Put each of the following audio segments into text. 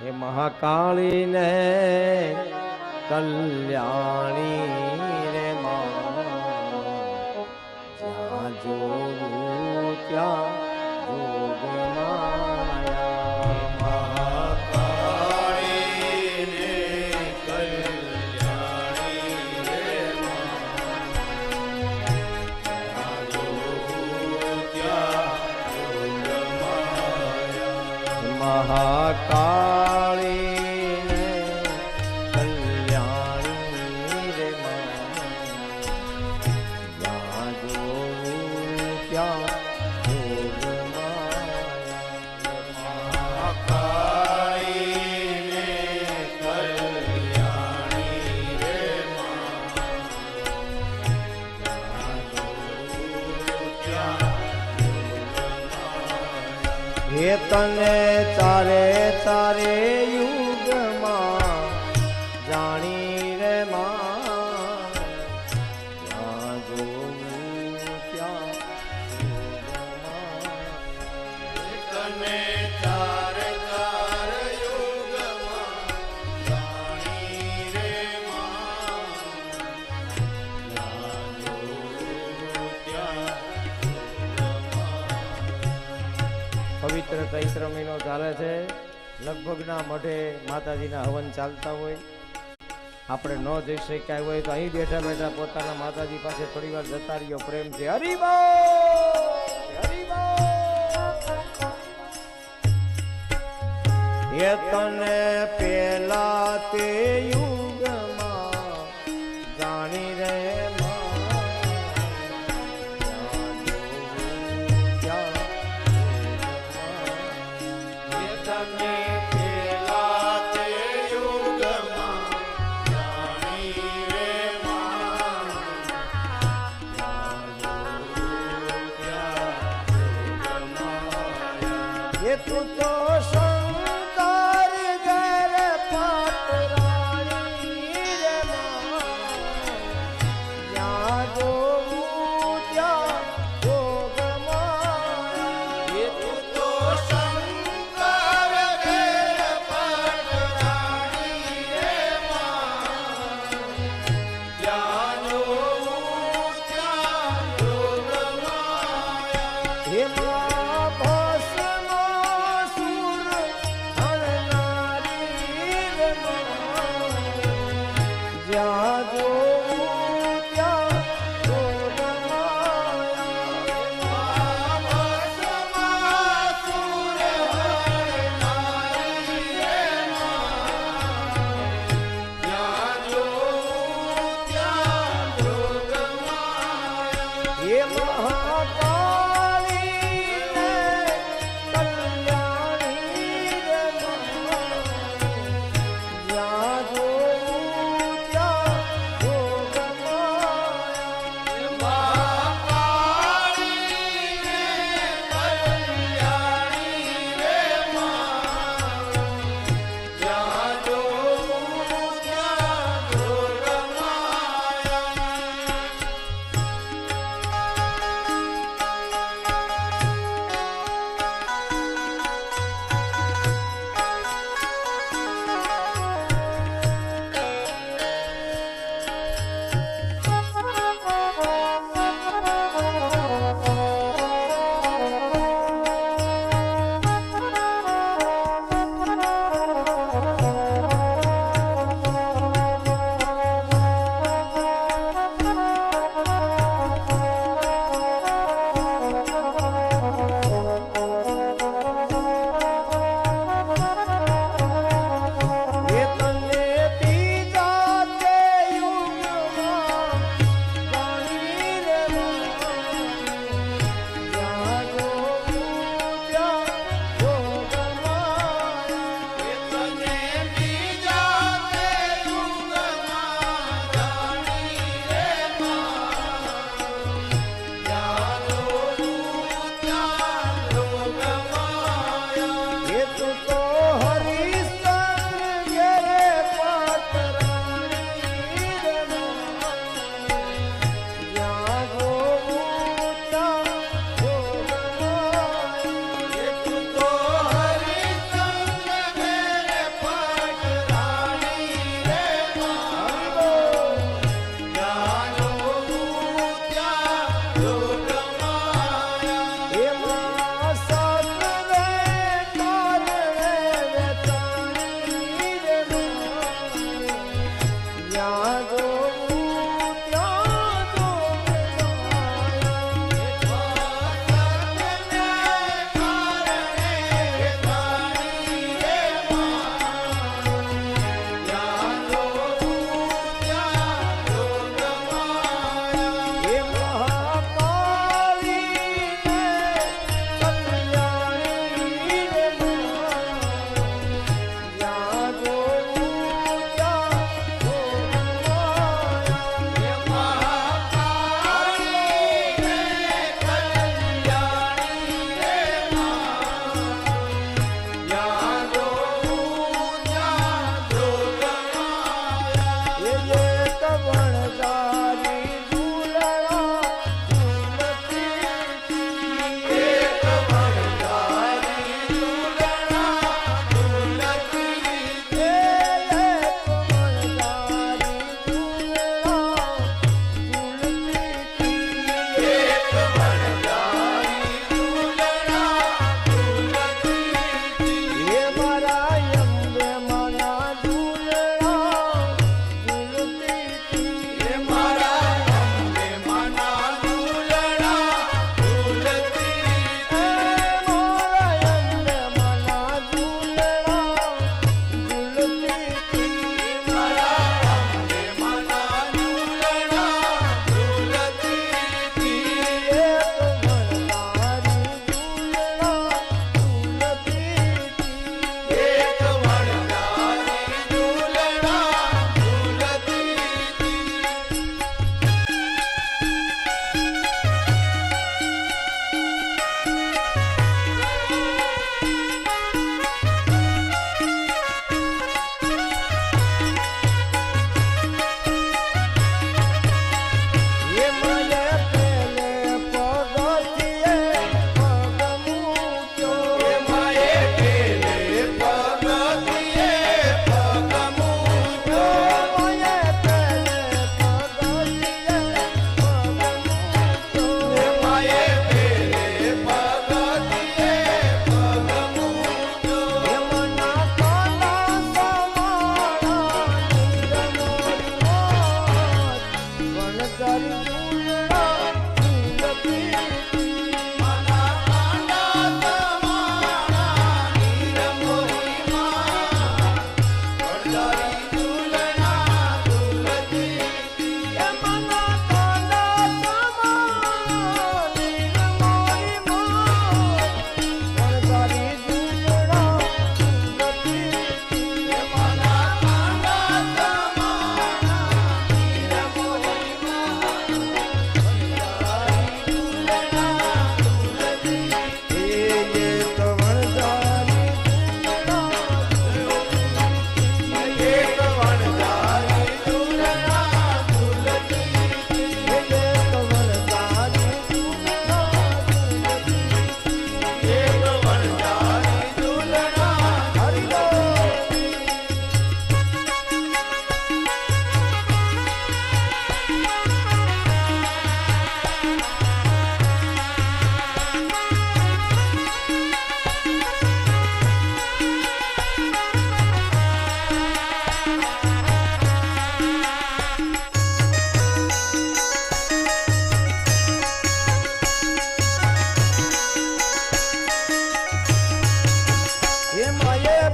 હે મહાકાળીને કલ્યાણી રે માં. જ્યાં જોવું ત્યાં યોગમાયા. હે તને તારે તારે યુગમાં પવિત્ર ચૈત્ર મહિનો ચાલે છે. લગભગના મઢે માતાજીના હવન ચાલતા હોય. આપણે ન જઈ શક્યા હોય તો અહીં બેઠા બેઠા પોતાના માતાજી પાસે થોડી વાર જતા રહ્યો પ્રેમ છે. હરિબો એ તને પેલા તે યુગમાં એ તું તો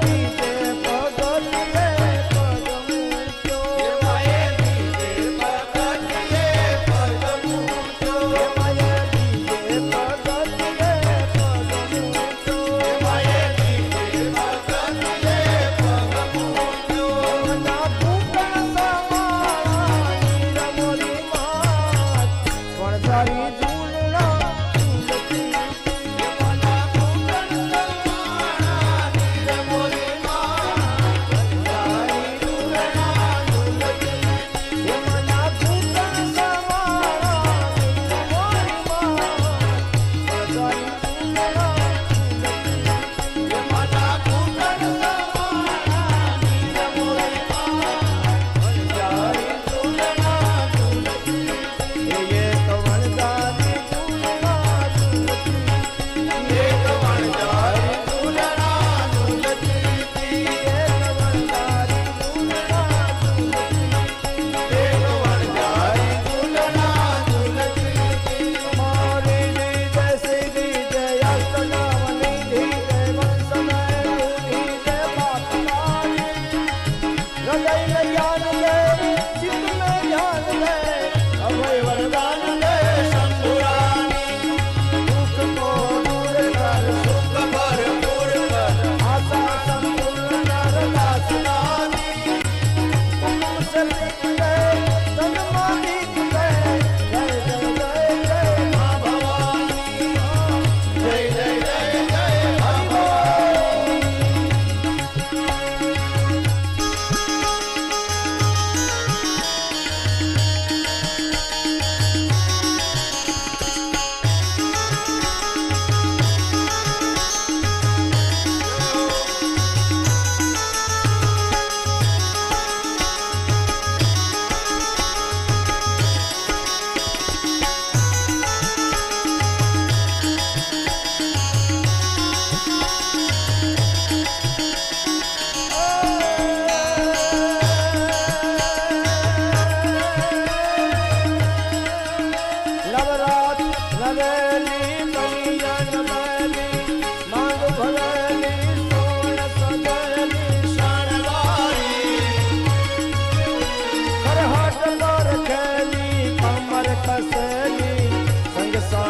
happy. the sun.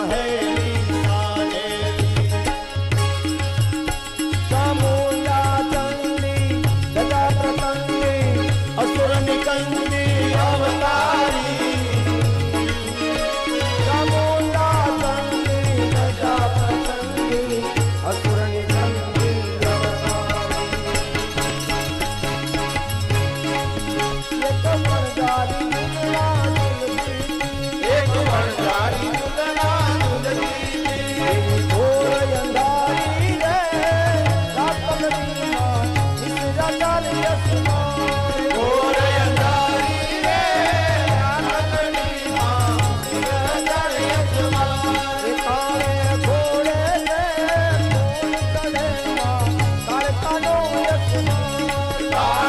啊